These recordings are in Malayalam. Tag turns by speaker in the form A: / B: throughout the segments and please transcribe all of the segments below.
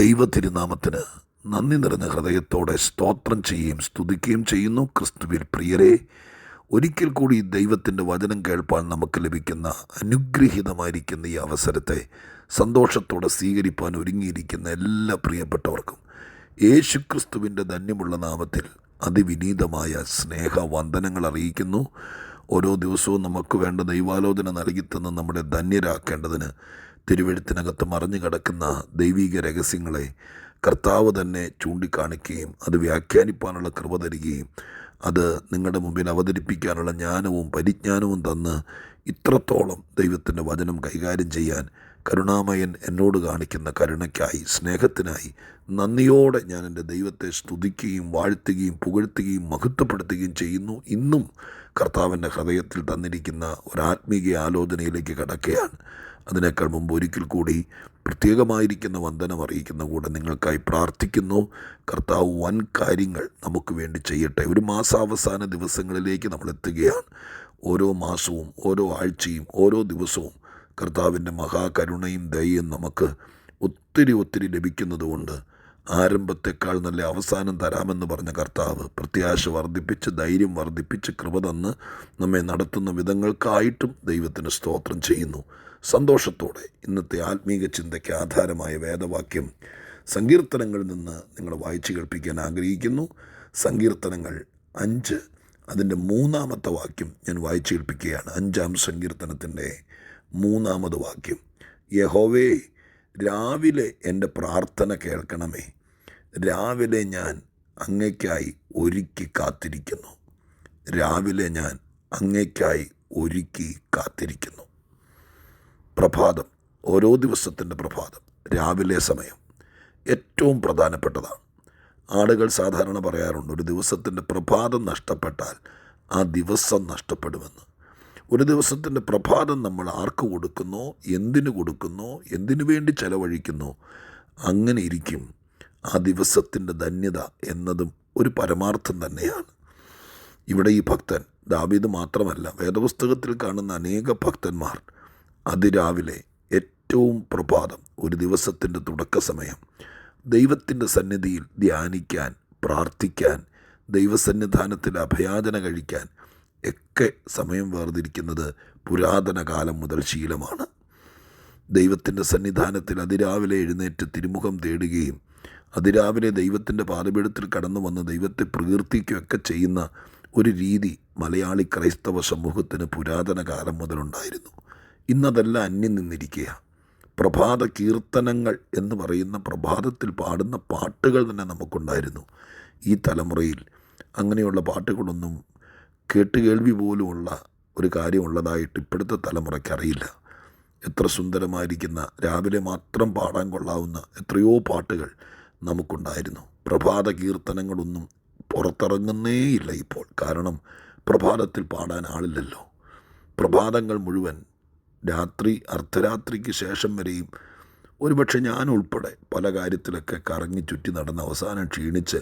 A: ദൈവ തിരുനാമത്തിന് നന്ദി നിറഞ്ഞ ഹൃദയത്തോടെ സ്തോത്രം ചെയ്യുകയും സ്തുതിക്കുകയും ചെയ്യുന്നു. ക്രിസ്തുവിൽ പ്രിയരെ ഒരിക്കൽ കൂടി ദൈവത്തിന്റെ വചനം കേൾപ്പാൻ നമുക്ക് ലഭിക്കുന്ന അനുഗ്രഹീതമായിരിക്കുന്ന ഈ അവസരത്തെ സന്തോഷത്തോടെ സ്വീകരിപ്പാൻ ഒരുങ്ങിയിരിക്കുന്ന എല്ലാ പ്രിയപ്പെട്ടവർക്കും യേശുക്രിസ്തുവിന്റെ ധന്യമുള്ള നാമത്തിൽ അതിവിനീതമായ സ്നേഹവന്ദനങ്ങൾ അറിയിക്കുന്നു. ഓരോ ദിവസവും നമുക്ക് വേണ്ട ദൈവാലോചന നൽകിത്തന്ന് നമ്മുടെ ധന്യരാക്കേണ്ടതിന് തിരുവഴുത്തിനകത്ത് മറിഞ്ഞു കിടക്കുന്ന ദൈവീക രഹസ്യങ്ങളെ കർത്താവ് തന്നെ ചൂണ്ടിക്കാണിക്കുകയും അത് വ്യാഖ്യാനിപ്പാനുള്ള കൃപ തരികയും അത് നിങ്ങളുടെ മുമ്പിൽ അവതരിപ്പിക്കാനുള്ള ജ്ഞാനവും പരിജ്ഞാനവും തന്ന് ഇത്രത്തോളം ദൈവത്തിന്റെ വചനം കൈകാര്യം ചെയ്യാൻ കരുണാമയൻ എന്നോട് കാണിക്കുന്ന കരുണയ്ക്കായി സ്നേഹത്തിനായി നന്ദിയോടെ ഞാൻ എന്റെ ദൈവത്തെ സ്തുതിക്കുകയും വാഴ്ത്തുകയും പുകഴ്ത്തുകയും മഹത്വപ്പെടുത്തുകയും ചെയ്യുന്നു. ഇന്നും കർത്താവിന്റെ ഹൃദയത്തിൽ തന്നിരിക്കുന്ന ഒരു ആത്മീയ ആലോചനയിലേക്ക് കടക്കുകയാണ്. അതിനേക്കാൾ മുമ്പ് ഒരിക്കൽ കൂടി പ്രത്യേകമായിരിക്കുന്ന വന്ദനം അറിയിക്കുന്ന കൂടെ നിങ്ങൾക്കായി പ്രാർത്ഥിക്കുന്നു. കർത്താവ് വൻ കാര്യങ്ങൾ നമുക്ക് വേണ്ടി ചെയ്യട്ടെ. ഒരു മാസാവസാന ദിവസങ്ങളിലേക്ക് നമ്മൾ എത്തുകയാണ്. ഓരോ മാസവും ഓരോ ആഴ്ചയും ഓരോ ദിവസവും കർത്താവിന്റെ മഹാകരുണയും ദയയും നമുക്ക് ഒത്തിരി ഒത്തിരി ലഭിക്കുന്നതുകൊണ്ട് ആരംഭത്തെക്കാൾ നല്ല അവസാനം തരാമെന്ന് പറഞ്ഞ കർത്താവ് പ്രത്യാശ വർദ്ധിപ്പിച്ച് ധൈര്യം വർദ്ധിപ്പിച്ച് കൃപ തന്ന് നമ്മെ നടത്തുന്ന വിധങ്ങൾക്കായിട്ടും ദൈവത്തിന് സ്തോത്രം ചെയ്യുന്നു. സന്തോഷത്തോടെ ഇന്നത്തെ ആത്മീക ചിന്തയ്ക്ക് ആധാരമായ വേദവാക്യം സങ്കീർത്തനങ്ങളിൽ നിന്ന് നിങ്ങൾ വായിച്ചു കേൾപ്പിക്കാൻ ആഗ്രഹിക്കുന്നു. സങ്കീർത്തനങ്ങൾ അഞ്ച്. അതിന്റെ മൂന്നാമത്തെ വാക്യം ഞാൻ വായിച്ചു കേൾപ്പിക്കുകയാണ്. അഞ്ചാം സങ്കീർത്തനത്തിന്റെ മൂന്നാമത് വാക്യം. യഹോവേ രാവിലെ എന്റെ പ്രാർത്ഥന കേൾക്കണമേ. രാവിലെ ഞാൻ അങ്ങയ്ക്കായി ഒരുക്കി കാത്തിരിക്കുന്നു. രാവിലെ ഞാൻ അങ്ങയ്ക്കായി ഒരുക്കി കാത്തിരിക്കുന്നു. പ്രഭാതം ഓരോ ദിവസത്തിന്റെ പ്രഭാതം രാവിലെ സമയം ഏറ്റവും പ്രധാനപ്പെട്ടതാണ്. ആളുകൾ സാധാരണ പറയാറുണ്ട് ഒരു ദിവസത്തിന്റെ പ്രഭാതം നഷ്ടപ്പെട്ടാൽ ആ ദിവസം നഷ്ടപ്പെടുമെന്ന്. ഒരു ദിവസത്തിന്റെ പ്രഭാതം നമ്മൾ ആർക്ക് കൊടുക്കുന്നോ എന്തിനു കൊടുക്കുന്നോ എന്തിനു വേണ്ടി ചെലവഴിക്കുന്നോ അങ്ങനെ ഇരിക്കും. ആ ദിവസത്തിന്റെ ധന്യത എന്നതും ഒരു പരമാർത്ഥം തന്നെയാണ്. ഇവിടെ ഈ ഭക്തൻ ദാവീദ് മാത്രമല്ല വേദപുസ്തകത്തിൽ കാണുന്ന അനേക ഭക്തന്മാർ അതിരാവിലെ ഏറ്റവും പ്രഭാതം ഒരു ദിവസത്തിന്റെ തുടക്ക സമയം. ദൈവത്തിന്റെ സന്നിധിയിൽ ധ്യാനിക്കാൻ പ്രാർത്ഥിക്കാൻ ദൈവസന്നിധാനത്തിൽ അഭയാചന കഴിക്കാൻ ഒക്കെ സമയം വേർതിരിക്കുന്നത് പുരാതന കാലം മുതൽ ശീലമാണ്. ദൈവത്തിന്റെ സന്നിധാനത്തിൽ അതിരാവിലെ എഴുന്നേറ്റ് തിരുമുഖം തേടുകയും അതിരാവിലെ ദൈവത്തിന്റെ പാതപീഠത്തിൽ കടന്നു വന്ന് ദൈവത്തെ പ്രകീർത്തിക്കുകയൊക്കെ ചെയ്യുന്ന ഒരു രീതി മലയാളി ക്രൈസ്തവ സമൂഹത്തിന് പുരാതന കാലം മുതലുണ്ടായിരുന്നു. ഇന്നതെല്ലാം അന്യം നിന്നിരിക്കുക പ്രഭാത കീർത്തനങ്ങൾ എന്ന് പറയുന്ന പ്രഭാതത്തിൽ പാടുന്ന പാട്ടുകൾ തന്നെ നമുക്കുണ്ടായിരുന്നു. ഈ തലമുറയിൽ അങ്ങനെയുള്ള പാട്ടുകളൊന്നും കേട്ട് കേൾവി പോലുമുള്ള ഒരു കാര്യമുള്ളതായിട്ട് ഇപ്പോഴത്തെ തലമുറയ്ക്കറിയില്ല. എത്ര സുന്ദരമായിരിക്കുന്ന രാവിലെ മാത്രം പാടാൻ കൊള്ളാവുന്ന എത്രയോ പാട്ടുകൾ നമുക്കുണ്ടായിരുന്നു. പ്രഭാത കീർത്തനങ്ങളൊന്നും പുറത്തിറങ്ങുന്നേയില്ല ഇപ്പോൾ. കാരണം പ്രഭാതത്തിൽ പാടാൻ ആളില്ലല്ലോ. പ്രഭാതങ്ങൾ മുഴുവൻ രാത്രി അർദ്ധരാത്രിക്ക് ശേഷം വരെയും ഒരുപക്ഷെ ഞാൻ ഉൾപ്പെടെ പല കാര്യത്തിലൊക്കെ കറങ്ങി ചുറ്റി നടന്ന് അവസാനം ക്ഷീണിച്ച്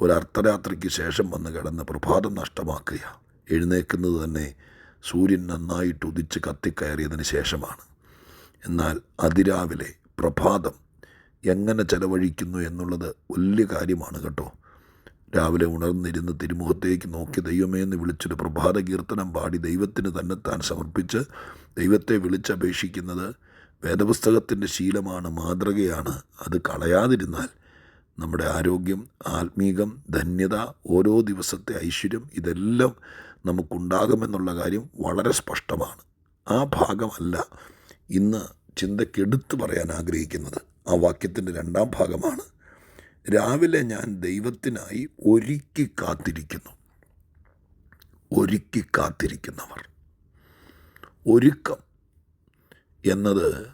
A: ഒരു അർദ്ധരാത്രിക്ക് ശേഷം വന്ന് കിടന്ന് പ്രഭാതം നഷ്ടമാക്കുക എഴുന്നേക്കുന്നത് തന്നെ സൂര്യൻ നന്നായിട്ട് ഉദിച്ച് കത്തിക്കയറിയതിന് ശേഷമാണ്. എന്നാൽ അതിരാവിലെ പ്രഭാതം എങ്ങനെ ചെലവഴിക്കുന്നു എന്നുള്ളത് വലിയ കാര്യമാണ് കേട്ടോ. രാവിലെ ഉണർന്നിരുന്ന് തിരുമുഖത്തേക്ക് നോക്കി ദൈവമേ എന്ന് വിളിച്ചൊരു പ്രഭാത കീർത്തനം പാടി ദൈവത്തിന് തന്നെ താൻ സമർപ്പിച്ച് ദൈവത്തെ വിളിച്ചപേക്ഷിക്കുന്നത് വേദപുസ്തകത്തിന്റെ ശീലമാണ് മാതൃകയാണ്. അത് കളയാതിരുന്നാൽ നമ്മുടെ ആരോഗ്യം ആത്മീകം ധന്യത ഓരോ ദിവസത്തെ ഐശ്വര്യം ഇതെല്ലാം നമുക്കുണ്ടാകുമെന്നുള്ള കാര്യം വളരെ സ്പഷ്ടമാണ്. ആ ഭാഗമല്ല ഇന്ന് ചിന്തക്കെടുത്ത് പറയാൻ ആഗ്രഹിക്കുന്നത്. ആ വാക്യത്തിന്റെ രണ്ടാം ഭാഗമാണ് രാവിലെ ഞാൻ ദൈവത്തിനായി ഒരുക്കി കാത്തിരിക്കുന്നു. ഒരുക്കി കാത്തിരിക്കുന്നവർ. ഒരുക്കം എന്നത്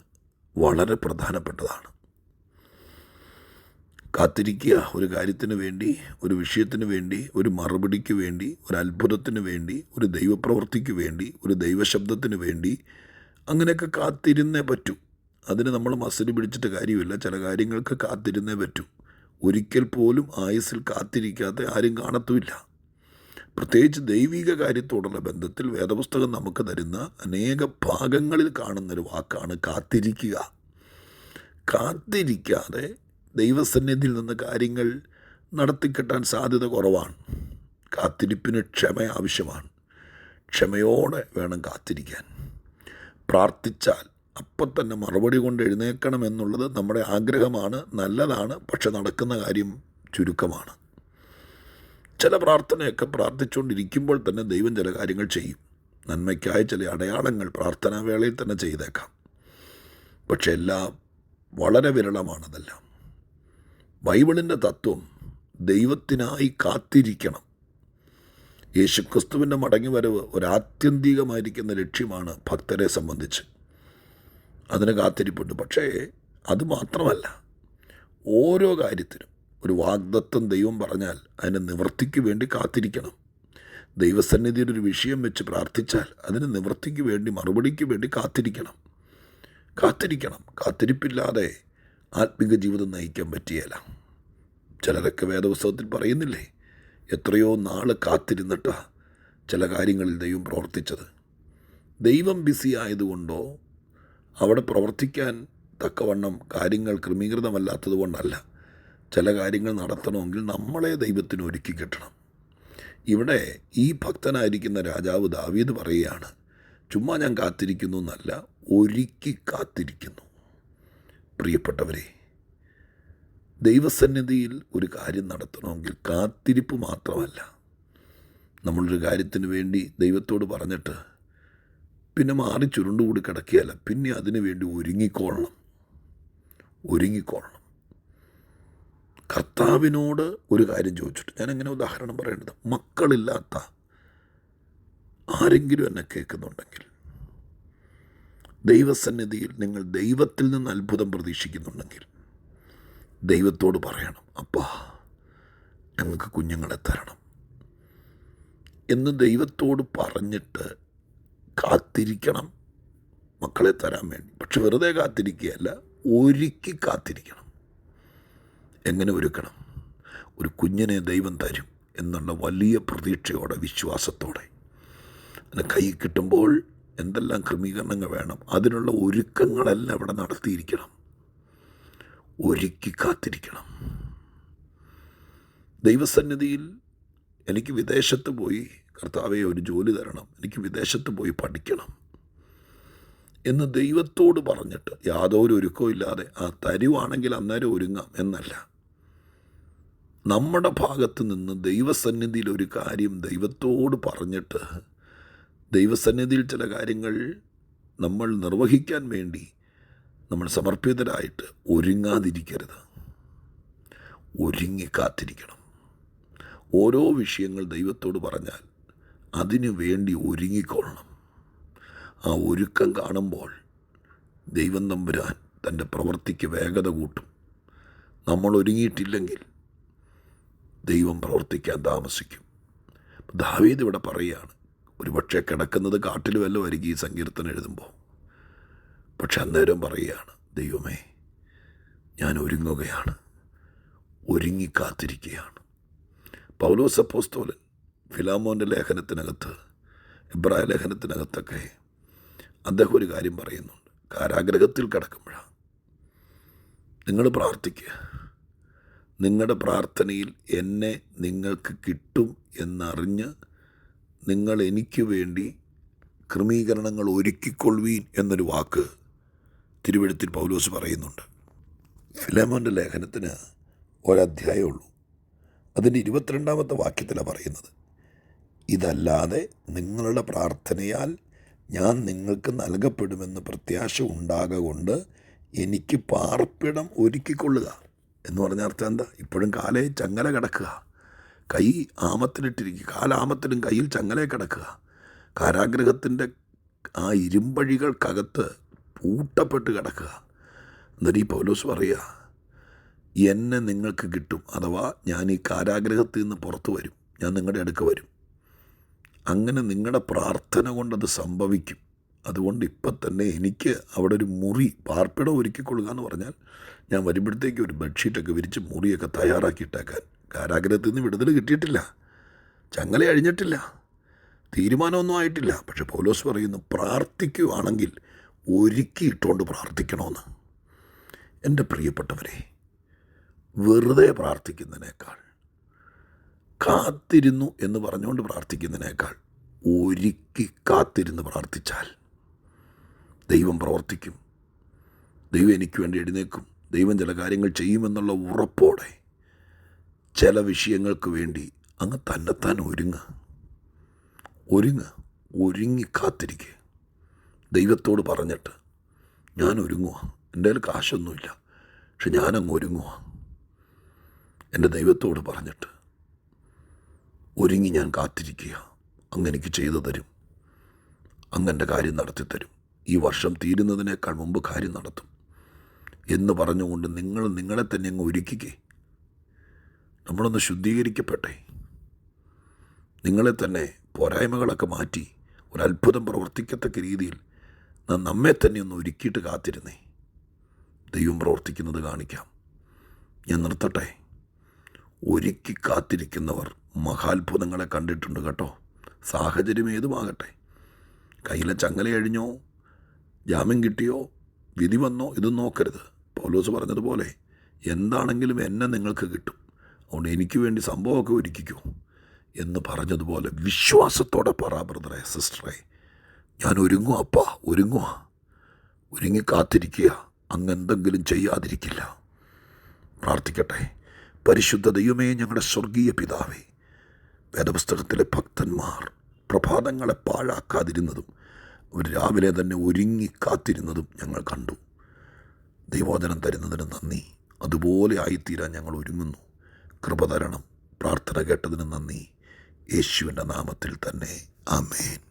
A: വളരെ പ്രധാനപ്പെട്ടതാണ്. കാത്തിരിക്കുക ഒരു കാര്യത്തിന് വേണ്ടി ഒരു വിഷയത്തിന് വേണ്ടി ഒരു മറുപടിക്ക് വേണ്ടി ഒരു അത്ഭുതത്തിന് വേണ്ടി ഒരു ദൈവപ്രവൃത്തിക്ക് വേണ്ടി ഒരു ദൈവശബ്ദത്തിന് വേണ്ടി അങ്ങനെയൊക്കെ കാത്തിരുന്നേ പറ്റൂ. അതിന് നമ്മൾ മസിൽ പിടിച്ചിട്ട് കാര്യമില്ല. ചില കാര്യങ്ങൾക്ക് കാത്തിരുന്നേ പറ്റൂ. ഒരിക്കൽ പോലും ആയുസ്സിൽ കാത്തിരിക്കാതെ ആരും കാണത്തുമില്ല. പ്രത്യേകിച്ച് ദൈവിക കാര്യത്തോടുള്ള ബന്ധത്തിൽ വേദപുസ്തകം നമുക്ക് തരുന്ന അനേക ഭാഗങ്ങളിൽ കാണുന്നൊരു വാക്കാണ് കാത്തിരിക്കുക. കാത്തിരിക്കാതെ ദൈവസന്നിധിയിൽ നിന്ന് കാര്യങ്ങൾ നടത്തിക്കിട്ടാൻ സാധ്യത കുറവാണ്. കാത്തിരിപ്പിന് ക്ഷമ ആവശ്യമാണ്. ക്ഷമയോടെ വേണം കാത്തിരിക്കാൻ. പ്രാർത്ഥിച്ചാൽ അപ്പം തന്നെ മറുപടി കൊണ്ട് എഴുന്നേൽക്കണം എന്നുള്ളത് നമ്മുടെ ആഗ്രഹമാണ് നല്ലതാണ് പക്ഷെ നടക്കുന്ന കാര്യം ചുരുക്കമാണ്. ചില പ്രാർത്ഥനയൊക്കെ പ്രാർത്ഥിച്ചുകൊണ്ടിരിക്കുമ്പോൾ തന്നെ ദൈവം ചില കാര്യങ്ങൾ ചെയ്യും. നന്മയ്ക്കായ ചില അടയാളങ്ങൾ പ്രാർത്ഥനാ വേളയിൽ തന്നെ ചെയ്തേക്കാം. പക്ഷെ എല്ലാം വളരെ വിരളമാണതെല്ലാം ബൈബിളിന്റെ തത്വം ദൈവത്തിനായി കാത്തിരിക്കണം. യേശുക്രിസ്തുവിന്റെ മടങ്ങിവരവ് ഒരാത്യന്തികമായിരിക്കുന്ന ലക്ഷ്യമാണ് ഭക്തരെ സംബന്ധിച്ച്. അതിന് കാത്തിരിപ്പുണ്ട്. പക്ഷേ അത് മാത്രമല്ല ഓരോ കാര്യത്തിനും ഒരു വാഗ്ദത്വം ദൈവം പറഞ്ഞാൽ അതിന് നിവൃത്തിക്ക് വേണ്ടി കാത്തിരിക്കണം. ദൈവസന്നിധിയിൽ ഒരു വിഷയം വെച്ച് പ്രാർത്ഥിച്ചാൽ അതിന് നിവൃത്തിക്ക് വേണ്ടി മറുപടിക്ക് വേണ്ടി കാത്തിരിക്കണം. കാത്തിരിക്കണം. കാത്തിരിപ്പില്ലാതെ ആത്മിക ജീവിതം നയിക്കാൻ പറ്റിയല്ല ചിലരൊക്കെ വേദപുസ്തകത്തിൽ പറയുന്നില്ലേ എത്രയോ നാൾ കാത്തിരുന്നിട്ടാണ് ചില കാര്യങ്ങളിൽ ദൈവം പ്രവർത്തിച്ചത്. ദൈവം ബിസി ആയതുകൊണ്ടോ അവിടെ പ്രവർത്തിക്കാൻ തക്കവണ്ണം കാര്യങ്ങൾ ക്രമീകൃതമല്ലാത്തത് കൊണ്ടല്ല ചില കാര്യങ്ങൾ നടത്തണമെങ്കിൽ നമ്മളെ ദൈവത്തിന് ഒരുക്കി കിട്ടണം. ഇവിടെ ഈ ഭക്തനായിരിക്കുന്ന രാജാവ് ദാവീദ് പറയുകയാണ് ചുമ്മാ ഞാൻ കാത്തിരിക്കുന്നു എന്നല്ല ഒരുക്കി കാത്തിരിക്കുന്നു. പ്രിയപ്പെട്ടവരെ ദൈവസന്നിധിയിൽ ഒരു കാര്യം നടത്തണമെങ്കിൽ കാത്തിരിപ്പ് മാത്രമല്ല. നമ്മളൊരു കാര്യത്തിന് വേണ്ടി ദൈവത്തോട് പറഞ്ഞിട്ട് പിന്നെ മാറി ചുരുണ്ടുകൂടി കിടക്കുകയല്ല. പിന്നെ അതിനു വേണ്ടി ഒരുങ്ങിക്കൊള്ളണം ഒരുങ്ങിക്കൊള്ളണം കർത്താവിനോട് ഒരു കാര്യം ചോദിച്ചിട്ട് ഞാൻ എങ്ങനെ ഉദാഹരണം പറയേണ്ടത്. മക്കളില്ലാത്ത ആരെങ്കിലും എന്നെ കേൾക്കുന്നുണ്ടെങ്കിൽ ദൈവസന്നിധിയിൽ നിങ്ങൾ ദൈവത്തിൽ നിന്ന് അത്ഭുതം പ്രതീക്ഷിക്കുന്നുണ്ടെങ്കിൽ ദൈവത്തോട് പറയണം അപ്പാ ഞങ്ങൾക്ക് കുഞ്ഞുങ്ങളെ തരണം. എന്ന് ദൈവത്തോട് പറഞ്ഞിട്ട് കാത്തിരിക്കണം. മക്കളെ തരാൻ വേണ്ടി. പക്ഷെ വെറുതെ കാത്തിരിക്കുകയല്ല ഒരുക്കി കാത്തിരിക്കണം. എങ്ങനെ ഒരുക്കണം? ഒരു കുഞ്ഞിനെ ദൈവം തരും എന്നുള്ള വലിയ പ്രതീക്ഷയോടെ വിശ്വാസത്തോടെ. അതിന് കൈ കിട്ടുമ്പോൾ എന്തെല്ലാം ക്രമീകരണങ്ങൾ വേണം അതിനുള്ള ഒരുക്കങ്ങളെല്ലാം ഇവിടെ നടത്തിയിരിക്കണം. ഒരുക്കി കാത്തിരിക്കണം. ദൈവസന്നിധിയിൽ എനിക്ക് വിദേശത്ത് പോയി കർത്താവെ ഒരു ജോലി തരണം. എനിക്ക് വിദേശത്ത് പോയി പഠിക്കണം എന്ന് ദൈവത്തോട് പറഞ്ഞിട്ട് യാതൊരു ഒരുക്കവും ഇല്ലാതെ ആ തരുവാണെങ്കിൽ അന്നേരം ഒരുങ്ങാം എന്നല്ല. നമ്മുടെ ഭാഗത്ത് നിന്ന് ദൈവസന്നിധിയിൽ ഒരു കാര്യം ദൈവത്തോട് പറഞ്ഞിട്ട് ദൈവസന്നിധിയിൽ ചില കാര്യങ്ങൾ നമ്മൾ നിർവഹിക്കാൻ വേണ്ടി നമ്മൾ സമർപ്പിതരായിട്ട് ഒരുങ്ങാതിരിക്കരുത്. ഒരുങ്ങി കാത്തിരിക്കണം. ഓരോ വിഷയങ്ങൾ ദൈവത്തോട് പറഞ്ഞാൽ അതിനു വേണ്ടി ഒരുങ്ങിക്കൊള്ളണം. ആ ഒരുക്കം കാണുമ്പോൾ ദൈവം നമ്പുരാൻ തന്റെ പ്രവൃത്തിക്ക് വേഗത കൂട്ടും. നമ്മൾ ഒരുങ്ങിയിട്ടില്ലെങ്കിൽ ദൈവം പ്രവർത്തിക്കാൻ താമസിക്കും. ദാവീദ് ഇവിടെ പറയുകയാണ് ഒരുപക്ഷെ കിടക്കുന്നത് കാട്ടിൽ വല്ലതും ആയിരിക്കും ഈ സങ്കീർത്തനം എഴുതുമ്പോൾ. പക്ഷെ അന്നേരം പറയുകയാണ് ദൈവമേ ഞാൻ ഒരുങ്ങുകയാണ് ഒരുങ്ങി കാത്തിരിക്കുകയാണ്. പൗലോസ് അപ്പോസ്തോലൻ ഫിലാമോന്റെ ലേഖനത്തിനകത്ത് ഇബ്രായ ലേഖനത്തിനകത്തൊക്കെ അദ്ദേഹം ഒരു കാര്യം പറയുന്നുണ്ട്. കാരാഗ്രഹത്തിൽ കിടക്കുമ്പോഴാണ് നിങ്ങൾ പ്രാർത്ഥിക്കുക. നിങ്ങളുടെ പ്രാർത്ഥനയിൽ എന്നെ നിങ്ങൾക്ക് കിട്ടും എന്നറിഞ്ഞ് നിങ്ങൾ എനിക്ക് വേണ്ടി ക്രമീകരണങ്ങൾ ഒരുക്കിക്കൊള്ളുവീൻ എന്നൊരു വാക്ക് തിരുവഴുത്തിൽ പൗലോസ് പറയുന്നുണ്ട്. ഫിലമോന്റെ ലേഖനത്തിന് ഒരധ്യായമുള്ളൂ അതിന്റെ ഇരുപത്തിരണ്ടാമത്തെ വാക്യത്തിലാണ് പറയുന്നത്. ഇതല്ലാതെ നിങ്ങളുടെ പ്രാർത്ഥനയാൽ ഞാൻ നിങ്ങൾക്ക് നൽകപ്പെടുമെന്ന് പ്രത്യാശ ഉണ്ടാകൊണ്ട് എനിക്ക് പാർപ്പിടം ഒരുക്കിക്കൊള്ളുക. എന്ന് പറഞ്ഞ അർത്ഥം എന്താ? ഇപ്പോഴും കാലേ ചങ്ങല കിടക്കുക. കൈ ആമത്തിലിട്ടിരിക്കുക. കാലാമത്തിലും കയ്യിൽ ചങ്ങലയെ കിടക്കുക. കാരാഗ്രഹത്തിന്റെ ആ ഇരുമ്പഴികൾക്കകത്ത് പൂട്ടപ്പെട്ട് കിടക്കുക. എന്നിട്ട് ഈ പൗലോസ് പറയുക എന്നെ നിങ്ങൾക്ക് കിട്ടും. അഥവാ ഞാൻ ഈ കാരാഗ്രഹത്തിൽ നിന്ന് പുറത്തു വരും. ഞാൻ നിങ്ങളുടെ അടുക്ക് വരും. അങ്ങനെ നിങ്ങളുടെ പ്രാർത്ഥന കൊണ്ടത് സംഭവിക്കും. അതുകൊണ്ട് ഇപ്പം തന്നെ എനിക്ക് അവിടെ ഒരു മുറി പാർപ്പിടം ഒരുക്കിക്കൊള്ളുക എന്ന് പറഞ്ഞാൽ ഞാൻ വരുമ്പോഴത്തേക്ക് ഒരു ബെഡ്ഷീറ്റൊക്കെ വിരിച്ച് മുറിയൊക്കെ തയ്യാറാക്കിയിട്ടേക്കാൻ കാരാഗ്രഹത്തിൽ നിന്ന് വിടുതൽ കിട്ടിയിട്ടില്ല. ചങ്ങല അഴിഞ്ഞിട്ടില്ല. തീരുമാനമൊന്നും ആയിട്ടില്ല. പക്ഷെ പൗലോസ് പറയുന്നു പ്രാർത്ഥിക്കുകയാണെങ്കിൽ ഒരുക്കിയിട്ടുകൊണ്ട് പ്രാർത്ഥിക്കണമെന്ന് എന്റെ പ്രിയപ്പെട്ടവരെ വെറുതെ പ്രാർത്ഥിക്കുന്നതിനേക്കാൾ കാത്തിരുന്നു എന്ന് പറഞ്ഞുകൊണ്ട് പ്രാർത്ഥിക്കുന്നതിനേക്കാൾ ഒരുക്കി കാത്തിരുന്ന് പ്രാർത്ഥിച്ചാൽ ദൈവം പ്രവർത്തിക്കും. ദൈവം എനിക്ക് വേണ്ടി എഴുന്നേക്കും ദൈവം ചില കാര്യങ്ങൾ ചെയ്യുമെന്നുള്ള ഉറപ്പോടെ ചില വിഷയങ്ങൾക്ക് വേണ്ടി അങ്ങ് തന്നെത്താൻ ഒരുങ്ങ്. ഒരുങ്ങ്. ഒരുങ്ങി കാത്തിരിക്കുക ദൈവത്തോട് പറഞ്ഞിട്ട് ഞാൻ ഒരുങ്ങുക എന്റെ കയ്യിൽ കാശൊന്നുമില്ല. പക്ഷെ ഞാനങ്ങ് ഒരുങ്ങുക എന്റെ ദൈവത്തോട് പറഞ്ഞിട്ട് ഒരുങ്ങി ഞാൻ കാത്തിരിക്കുക. അങ്ങ് എനിക്ക് ചെയ്തു തരും. അങ്ങ് എന്റെ കാര്യം നടത്തിത്തരും ഈ വർഷം തീരുന്നതിനേക്കാൾ മുമ്പ് കാര്യം നടത്തും. എന്ന് പറഞ്ഞുകൊണ്ട് നിങ്ങൾ നിങ്ങളെ തന്നെ അങ്ങ് ഒരുക്കിക്കേ. നമ്മളൊന്ന് ശുദ്ധീകരിക്കപ്പെട്ടെ. നിങ്ങളെ തന്നെ പോരായ്മകളൊക്കെ മാറ്റി ഒരത്ഭുതം പ്രവർത്തിക്കത്തക്ക രീതിയിൽ നാം നമ്മെ തന്നെ ഒന്ന് ഒരുക്കിയിട്ട് കാത്തിരുന്നേ. ദൈവം പ്രവർത്തിക്കുന്നത് കാണിക്കാം. ഞാൻ നിർത്തട്ടെ. ഒരുക്കി കാത്തിരിക്കുന്നവർ മഹാത്ഭുതങ്ങളെ കണ്ടിട്ടുണ്ട് കേട്ടോ. സാഹചര്യം ഏതുമാകട്ടെ. കയ്യിലെ ചങ്ങല അഴിഞ്ഞോ ജാമ്യം കിട്ടിയോ വിധി വന്നോ ഇതും നോക്കരുത്. പൗലോസ് പറഞ്ഞതുപോലെ എന്താണെങ്കിലും എന്നെ നിങ്ങൾക്ക് കിട്ടും. അതുകൊണ്ട് എനിക്ക് വേണ്ടി സംഭവമൊക്കെ ഒരുക്കിക്കോ എന്ന് പറഞ്ഞതുപോലെ വിശ്വാസത്തോടെ പറ ബ്രദറെ സിസ്റ്ററെ. ഞാൻ ഒരുങ്ങുക അപ്പാ ഒരുങ്ങുക ഒരുങ്ങി കാത്തിരിക്കുക. അങ്ങെന്തെങ്കിലും ചെയ്യാതിരിക്കില്ല. പ്രാർത്ഥിക്കട്ടെ. പരിശുദ്ധ ദൈവമേ ഞങ്ങളുടെ സ്വർഗീയ പിതാവേ വേദപുസ്തകത്തിലെ ഭക്തന്മാർ പ്രഭാതങ്ങളെ പാഴാക്കാതിരുന്നതും അവർ രാവിലെ തന്നെ ഒരുങ്ങി കാത്തിരുന്നതും ഞങ്ങൾ കണ്ടു. ദൈവോദനം തരുന്നതിന് നന്ദി. അതുപോലെ ആയിത്തീരാൻ ഞങ്ങൾ ഒരുങ്ങുന്നു. കൃപ തരണം. പ്രാർത്ഥന കേട്ടതിന് നന്ദി. യേശുവിന്റെ നാമത്തിൽ തന്നെ. ആമേൻ.